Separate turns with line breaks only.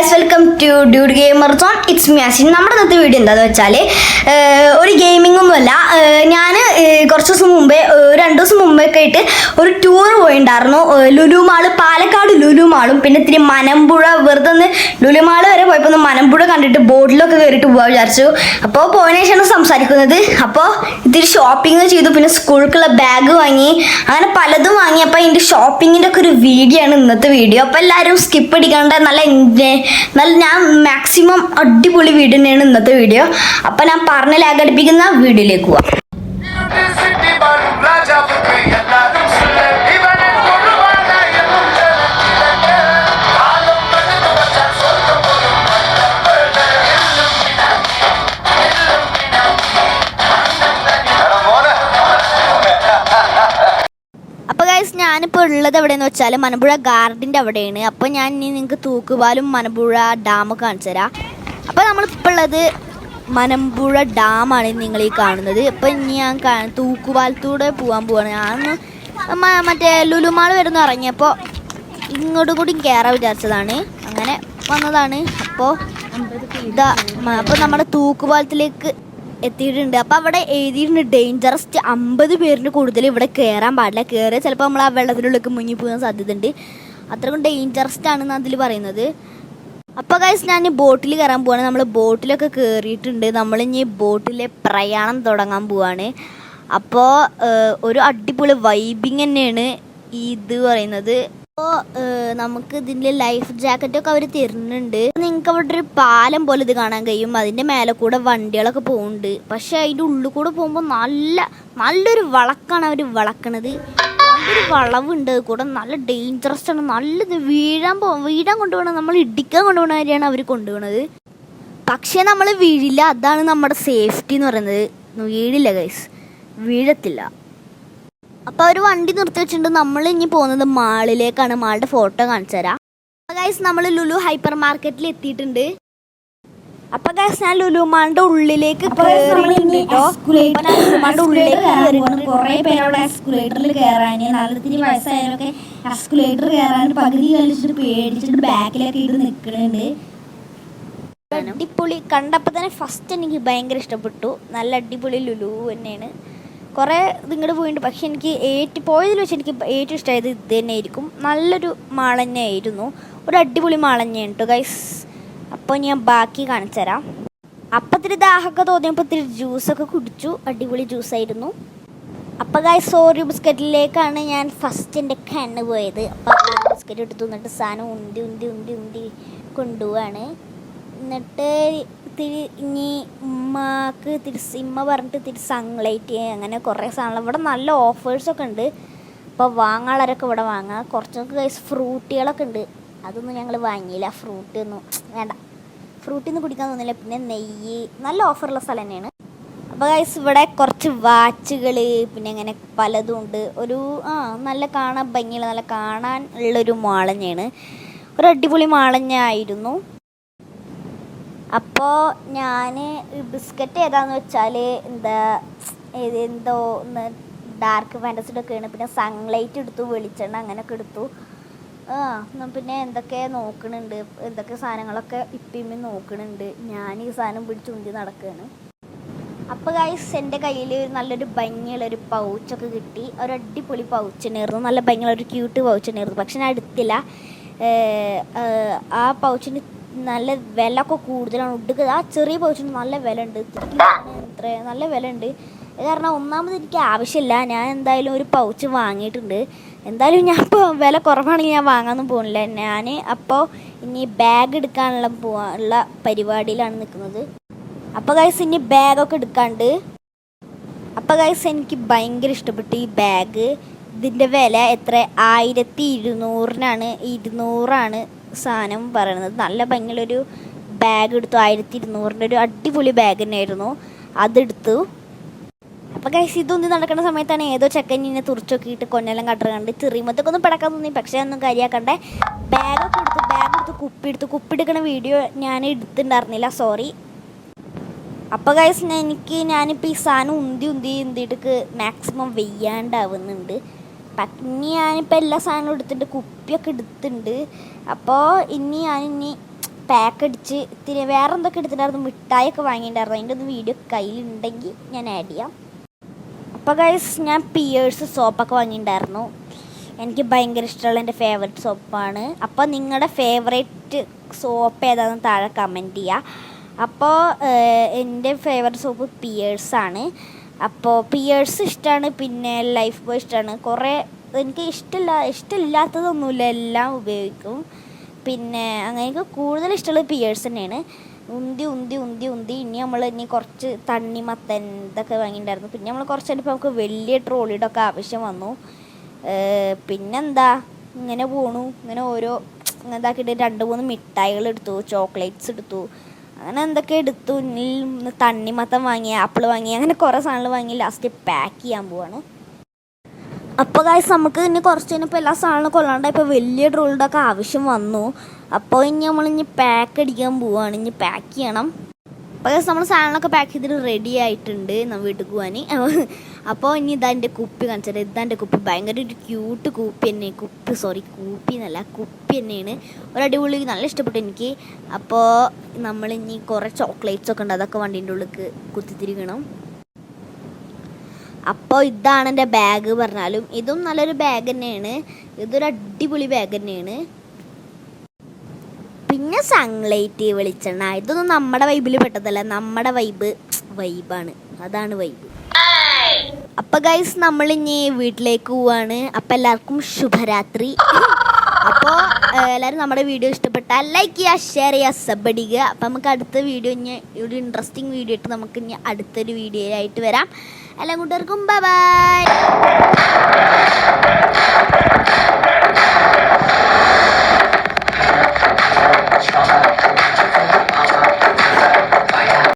Guys welcome to dude gamer zone it's മ്യാസിൻ നമ്മുടെ ഇന്നത്തെ video എന്താണെന്ന് വെച്ചാൽ ഒരു ഗെയിമിംഗ് ഒന്നുമല്ല. ഞാൻ കുറച്ച് ദിവസം മുമ്പേ രണ്ട് ദിവസം മുമ്പേ ഒക്കെ ആയിട്ട് ഒരു ടൂർ പോയിണ്ടായിരുന്നു. ഏഹ്, ലുലു മാൾ പാലക്കാട് ലുലുമാളും പിന്നെ ഇത്തിരി മനമ്പുഴ വെറുതെ ഒന്ന് ലുലു വരെ പോയപ്പോൾ ഒന്ന് മനമ്പുഴ കണ്ടിട്ട് ബോട്ടിലൊക്കെ കയറിയിട്ട് പോകാൻ വിചാരിച്ചു. അപ്പോൾ പോയതിനു സംസാരിക്കുന്നത്. അപ്പോൾ ഇത്തിരി ഷോപ്പിംഗ് ചെയ്തു. പിന്നെ സ്കൂൾക്കുള്ള ബാഗ് വാങ്ങി. അങ്ങനെ പലതും വാങ്ങി. അപ്പോൾ എന്റെ ഷോപ്പിങ്ങിന്റെ ഒക്കെ ഒരു വീഡിയോ ആണ് ഇന്നത്തെ വീഡിയോ അപ്പോൾ എല്ലാവരും സ്കിപ്പ് അടിക്കാണ്ട്. നല്ല നല്ല ഞാൻ മാക്സിമം അടിപൊളി വീഡിയോ തന്നെയാണ് ഇന്നത്തെ വീഡിയോ അപ്പോൾ ഞാൻ പറഞ്ഞ ലാഗടിപ്പിക്കുന്ന വീഡിയോയിലേക്ക് പോവാം. ഞാനിപ്പോൾ ഉള്ളത് എവിടെയെന്ന് വെച്ചാൽ മലമ്പുഴ ഗാർഡിന്റെ അവിടെയാണ്. അപ്പോൾ ഞാൻ ഇനി നിങ്ങൾക്ക് തൂക്കുപാലും മലമ്പുഴ ഡാം കാണിച്ചു തരാം. അപ്പോൾ നമ്മളിപ്പോൾ ഉള്ളത് മലമ്പുഴ ഡാമാണ് നിങ്ങൾ ഈ കാണുന്നത്. അപ്പോൾ ഇനി ഞാൻ തൂക്കുപാലത്തൂടെ പോകാൻ പോവാണ്. ഞാൻ മറ്റേ ലുലുമാൾ വരുന്ന ഇറങ്ങിയപ്പോൾ ഇങ്ങോട്ടും കൂടി കയറാൻ വിചാരിച്ചതാണ്. അങ്ങനെ വന്നതാണ്. അപ്പോൾ ഇതാ അപ്പോൾ നമ്മുടെ തൂക്കുപാലത്തിലേക്ക് എത്തിയിട്ടുണ്ട്. അപ്പോൾ അവിടെ എഴുതിയിട്ടുണ്ട് ഡേഞ്ചറസ്റ്റ് അമ്പത് പേരിന് കൂടുതൽ ഇവിടെ കയറാൻ പാടില്ല. കയറിയാൽ ചിലപ്പോൾ നമ്മൾ ആ വെള്ളത്തിനുള്ളിലേക്ക് മുങ്ങി പോകാൻ സാധ്യതയുണ്ട്. അത്രക്കും ഡേഞ്ചറസ്റ്റ് ആണെന്ന് അതിൽ പറയുന്നത്. അപ്പോൾ ഗൈസ് ഞാൻ ബോട്ടിൽ കയറാൻ പോവാണ്. നമ്മൾ ബോട്ടിലൊക്കെ കയറിയിട്ടുണ്ട് നമ്മളിനി ബോട്ടിലെ പ്രയാണം തുടങ്ങാൻ പോവാണ്. അപ്പോൾ ഒരു അടിപൊളി വൈബിങ് തന്നെയാണ് ഇത് പറയുന്നത്. അപ്പോൾ നമുക്ക് ഇതിന്റെ ലൈഫ് ജാക്കറ്റൊക്കെ അവർ തരുന്നുണ്ട്. നിങ്ങൾക്ക് അവിടെ ഒരു പാലം പോലെ ഇത് കാണാൻ കഴിയും. അതിന്റെ മേലെ കൂടെ വണ്ടികളൊക്കെ പോകുന്നുണ്ട് പക്ഷെ അതിന്റെ ഉള്ളിൽ കൂടെ പോകുമ്പോൾ നല്ല നല്ലൊരു വളക്കാണ് അവർ വളക്കണത്. ഒരു വളവുണ്ട്. കൂടെ നല്ല ഡേഞ്ചറസ് ആണ്. നല്ലത് വീഴാൻ പോ വീഴാൻ കൊണ്ടുപോകണം നമ്മൾ ഇടിക്കാൻ കൊണ്ടുപോകണ കാര്യമാണ് അവർ കൊണ്ടുപോകണത്. പക്ഷേ നമ്മൾ വീഴില്ല. അതാണ് നമ്മുടെ സേഫ്റ്റി എന്ന് പറയുന്നത്. വീഴില്ല ഗൈസ് വീഴത്തില്ല. അപ്പോൾ അവർ വണ്ടി നിർത്തി വെച്ചിട്ടുണ്ട്. നമ്മൾ ഇനി പോകുന്നത് മാളിലേക്കാണ്. മാളുടെ ഫോട്ടോ കാണിച്ചു തരാം. ഗൈസ് നമ്മൾ ലുലു ഹൈപ്പർ മാർക്കറ്റിൽ എത്തിയിട്ടുണ്ട്. അപ്പൊ ഗൈസ് ഞാൻ ലുലു മാളിന്റെ ഉള്ളിലേക്ക് കേറിയിട്ടുണ്ട്.
കുറെ പേരവിടെ എസ്കുലേറ്ററിൽ കയറാന് എസ്കുലേറ്റർ കയറാൻ പകുതി കളിച്ചിട്ട് പേടിച്ചിട്ട് ബാക്കിലൊക്കെ ഇട്ട് നിൽക്കുന്നുണ്ട്
അടിപൊളി. കണ്ടപ്പോൾ തന്നെ ഫസ്റ്റ് എനിക്ക് ഭയങ്കര ഇഷ്ടപ്പെട്ടു. നല്ല അടിപൊളി ലുലു തന്നെയാണ്. കുറേ ഇങ്ങോട്ട് പോയിട്ടുണ്ട് പക്ഷെ എനിക്ക് ഏറ്റവും പോയതിൽ വെച്ച് എനിക്ക് ഏറ്റവും ഇഷ്ടമായത് ഇത് തന്നെയായിരിക്കും. നല്ലൊരു മാൾ തന്നെയായിരുന്നു ഒരു അടിപൊളി തന്നെയാണ് കേട്ടോ ഗൈസ് അപ്പോൾ ഞാൻ ബാക്കി കാണിച്ചു തരാം അപ്പം ഇത്തിരി ദാഹമൊക്കെ തോന്നിയപ്പോൾ ഇത്തിരി ജ്യൂസൊക്കെ കുടിച്ചു. അടിപൊളി ജ്യൂസായിരുന്നു അപ്പോൾ ഗൈസ് സോറി ബിസ്ക്കറ്റിലേക്കാണ് ഞാൻ ഫസ്റ്റ് എന്റെ കണ്ണ് പോയത്. അപ്പോൾ ബിസ്ക്കറ്റ് എടുത്തു നിന്നിട്ട് സാധനം ഉന്തി ഉന്തി ഉന്തി ഉന്തി കൊണ്ടുപോവാണ്. എന്നിട്ട് തിരി ഇനി ഉമ്മക്ക് തിരി ഇമ്മ പറഞ്ഞിട്ട് തിരി സൺലൈറ്റ് അങ്ങനെ കുറേ സാധനങ്ങൾ. ഇവിടെ നല്ല ഓഫേഴ്സൊക്കെ ഉണ്ട്. അപ്പോൾ വാങ്ങാളരൊക്കെ ഇവിടെ വാങ്ങാം. കുറച്ചൊക്കെ ഗൈസ് ഫ്രൂട്ടികളൊക്കെ ഉണ്ട്. അതൊന്നും ഞങ്ങൾ വാങ്ങിയില്ല. ഫ്രൂട്ട് ഒന്നും വേണ്ട. ഫ്രൂട്ടിൽ നിന്ന് കുടിക്കാൻ തോന്നില്ല. പിന്നെ നെയ്യ് നല്ല ഓഫറുള്ള സ്ഥലം തന്നെയാണ്. അപ്പോൾ ഗൈസ് ഇവിടെ കുറച്ച് വാച്ചുകൾ പിന്നെ അങ്ങനെ പലതും ഉണ്ട്. ഒരു ആ നല്ല കാണാൻ ഭംഗിയുള്ള നല്ല കാണാൻ ഉള്ളൊരു തന്നെയാണ്. ഒരു അടിപൊളി മാളഞ്ഞ തന്നെയായിരുന്നു. അപ്പോൾ ഞാൻ ബിസ്ക്കറ്റ് ഏതാന്ന് വെച്ചാൽ എന്താ എന്തോ ഒന്ന് ഡാർക്ക് ഫാന്റസിഡൊക്കെയാണ് പിന്നെ സൺലൈറ്റ് എടുത്തു വെളിച്ചെണ്ണ അങ്ങനെയൊക്കെ എടുത്തു. ആ പിന്നെ എന്തൊക്കെ നോക്കണുണ്ട്? എന്തൊക്കെ സാധനങ്ങളൊക്കെ ഇപ്പിമ്മി നോക്കണുണ്ട്? ഞാൻ ഈ സാധനം പിടിച്ചുണ്ടി നടക്കുകയാണ് അപ്പോൾ ഗൈസ് എന്റെ കയ്യിൽ നല്ലൊരു ഭംഗിയുള്ളൊരു പൗച്ചൊക്കെ കിട്ടി. ഒരു അടിപൊളി പൗച്ച് തന്നെയായിരുന്നു. നല്ല ഭംഗിയുള്ള ഒരു ക്യൂട്ട് പൗച്ച് തന്നെയായിരുന്നു. പക്ഷെ ഞാൻ എടുത്തില്ല. ആ പൗച്ചിന് നല്ല വില ഒക്കെ കൂടുതലാണ്. ഉടുക്കുക ആ ചെറിയ പൗച്ചിന് നല്ല വില ഉണ്ട് എത്ര? നല്ല വില ഉണ്ട് കാരണം ഒന്നാമത് എനിക്ക് ആവശ്യമില്ല. ഞാൻ എന്തായാലും ഒരു പൗച്ച് വാങ്ങിയിട്ടുണ്ട്. എന്തായാലും ഞാൻ ഇപ്പോൾ വില കുറവാണെങ്കിൽ ഞാൻ വാങ്ങാനൊന്നും പോകുന്നില്ല. ഞാൻ അപ്പോൾ ഇനി ബാഗ് എടുക്കാനുള്ള പോകാനുള്ള പരിപാടിയിലാണ് നിൽക്കുന്നത്. അപ്പോൾ ഗൈസ് ഇനി ബാഗൊക്കെ എടുക്കാണ്ട്. അപ്പോൾ ഗൈസ് എനിക്ക് ഭയങ്കര ഇഷ്ടപ്പെട്ടു ഈ ബാഗ് ഇതിന്റെ വില എത്ര? ആയിരത്തി ഇരുന്നൂറിനാണ്. ഇരുന്നൂറാണ്. സാധനം പറയുന്നത് നല്ല ഭംഗിയുള്ളൊരു ബാഗ് എടുത്തു. ആയിരത്തി ഇരുന്നൂറിന്റെ ഒരു അടിപൊളി ബാഗ് തന്നെയായിരുന്നു. അതെടുത്തു. അപ്പോൾ കൈസ് ഇതൊന്നും നടക്കുന്ന സമയത്താണ് ഏതോ ചെക്കൻ ഇന്നെ തുറച്ചൊക്കിയിട്ട് കൊന്നെല്ലാം കട്ടറുകണ്ട് ചെറിയമത്തൊക്കെ ഒന്നും പിടക്കാൻ തോന്നി. പക്ഷേ ഒന്നും കാര്യമാക്കണ്ടേ ബാഗൊക്കെ എടുത്തു ബാഗ് എടുത്ത് കുപ്പി എടുത്തു. കുപ്പി എടുക്കുന്ന വീഡിയോ ഞാൻ എടുത്തിട്ടുണ്ടായിരുന്നില്ല. സോറി അപ്പോൾ കൈസ് എനിക്ക് ഞാനിപ്പോൾ ഈ സാധനം ഉന്തി ഉന്തി ഉന്തിയിട്ട് മാക്സിമം വെയ്യാണ്ടാവുന്നുണ്ട്. പ- ഇനി ഞാനിപ്പോൾ എല്ലാ സാധനവും എടുത്തിട്ടുണ്ട് കുപ്പിയൊക്കെ എടുത്തിട്ടുണ്ട്. അപ്പോൾ ഇനി ഞാനിനി പാക്ക് അടിച്ച് ഇത്തിരി വേറെ എന്തൊക്കെ എടുത്തിട്ടുണ്ടായിരുന്നു? മിഠായിയൊക്കെ വാങ്ങിയിട്ടുണ്ടായിരുന്നു. അതിന്റെ ഒന്ന് വീഡിയോ കയ്യിലുണ്ടെങ്കിൽ ഞാൻ ആഡ് ചെയ്യാം. അപ്പോൾ ഗൈസ് ഞാൻ പിയേഴ്സ് സോപ്പൊക്കെ വാങ്ങിയിട്ടുണ്ടായിരുന്നു. എനിക്ക് ഭയങ്കര ഇഷ്ടമുള്ള എന്റെ ഫേവറേറ്റ് സോപ്പാണ് അപ്പോൾ നിങ്ങളുടെ ഫേവറേറ്റ് സോപ്പ് ഏതാണെന്ന് താഴെ കമന്റ് ചെയ്യുക അപ്പോൾ എന്റെ ഫേവറേറ്റ് സോപ്പ് പിയേഴ്സാണ് അപ്പോൾ പിയേഴ്സ് ഇഷ്ടമാണ് പിന്നെ ലൈഫ് ബോയ് ഇഷ്ടമാണ് കുറേ എനിക്ക് ഇഷ്ടമില്ല ഇഷ്ടമില്ലാത്തതൊന്നുമില്ല എല്ലാം ഉപയോഗിക്കും. പിന്നെ അങ്ങനെ എനിക്ക് കൂടുതൽ ഇഷ്ടമുള്ളത് പിയേഴ്സ് തന്നെയാണ്. ഉന്തി ഉന്തി ഉന്തി ഉന്തി. ഇനി നമ്മൾ ഇനി കുറച്ച് തണ്ണിമത്തൻ ഇതൊക്കെ വാങ്ങിയിട്ടുണ്ടായിരുന്നു. പിന്നെ നമ്മൾ കുറച്ച് കഴിഞ്ഞപ്പോൾ നമുക്ക് വലിയ ട്രോളിയുടെ ഒക്കെ ആവശ്യം വന്നു. പിന്നെന്താ? ഇങ്ങനെ പോണു. ഇങ്ങനെ ഓരോ ഇതാക്കിയിട്ട് രണ്ട് മൂന്ന് മിഠായികൾ എടുത്തു ചോക്ലേറ്റ്സ് എടുത്തു. അങ്ങനെ എന്തൊക്കെ എടുത്തു തണ്ണിമത്തം വാങ്ങി ആപ്പിൾ വാങ്ങി അങ്ങനെ കുറേ സാധനങ്ങൾ വാങ്ങി ലാസ്റ്റ് പാക്ക് ചെയ്യാൻ പോവാണ്. അപ്പോൾ കാശ് നമുക്ക് ഇനി കുറച്ച് കഴിഞ്ഞപ്പോൾ എല്ലാ സാധനങ്ങളും കൊള്ളാണ്ട് ഇപ്പോൾ വലിയ ഡ്രോളുടെ ഒക്കെ ആവശ്യം വന്നു. അപ്പോൾ ഇനി നമ്മൾ ഇനി പാക്ക് അടിക്കാൻ പോവാണ്. ഇനി പാക്ക് ചെയ്യണം. അപ്പോൾ നമ്മൾ സാധനങ്ങളൊക്കെ പാക്ക് ചെയ്തിട്ട് റെഡി ആയിട്ടുണ്ട് നമ്മൾ വീട്ടിൽ പോകാൻ അപ്പോൾ ഇനി ഇതാ എന്റെ കുപ്പി കാണിച്ചത്. ഇതാ എന്റെ കുപ്പി. ഭയങ്കര ഒരു ക്യൂട്ട് കുപ്പി തന്നെ. കുപ്പി സോറി കുപ്പി എന്നല്ല കുപ്പി തന്നെയാണ്. ഒരു അടിപൊളി നല്ല ഇഷ്ടപ്പെട്ടു എനിക്ക്. അപ്പോൾ നമ്മൾ ഇനി കുറേ ചോക്ലേറ്റ്സ് ഒക്കെ ഉണ്ട്. അതൊക്കെ വണ്ടീന്റെ ഉള്ളിൽ കുത്തിത്തിരിക്കണം. അപ്പോൾ ഇതാണ് എന്റെ ബാഗ് പറഞ്ഞാലും. ഇതും നല്ലൊരു ബാഗ് തന്നെയാണ്. ഇതൊരു അടിപൊളി ബാഗ് തന്നെയാണ്. പിന്നെ സൺലൈറ്റ് വെളിച്ചെണ്ണ. ഇതൊന്നും നമ്മുടെ വൈബിൽ പെട്ടതല്ല. നമ്മുടെ വൈബ് വൈബാണ് അതാണ് വൈബ് അപ്പൊ ഗൈസ് നമ്മൾ ഇനി വീട്ടിലേക്ക് പോവാണ്. അപ്പൊ എല്ലാവർക്കും ശുഭരാത്രി. അപ്പോൾ എല്ലാവരും നമ്മുടെ വീഡിയോ ഇഷ്ടപ്പെട്ടാൽ ലൈക്ക് ചെയ്യുക ഷെയർ ചെയ്യുക സബ് അടിക്കുക. അപ്പം നമുക്ക് അടുത്ത വീഡിയോ ഇനി ഒരു ഇൻട്രസ്റ്റിംഗ് വീഡിയോ ഇട്ട് നമുക്ക് ഇനി അടുത്തൊരു ആയിട്ട് വരാം. എല്ലാം കൂട്ടുകാർക്കും ബൈ ബൈ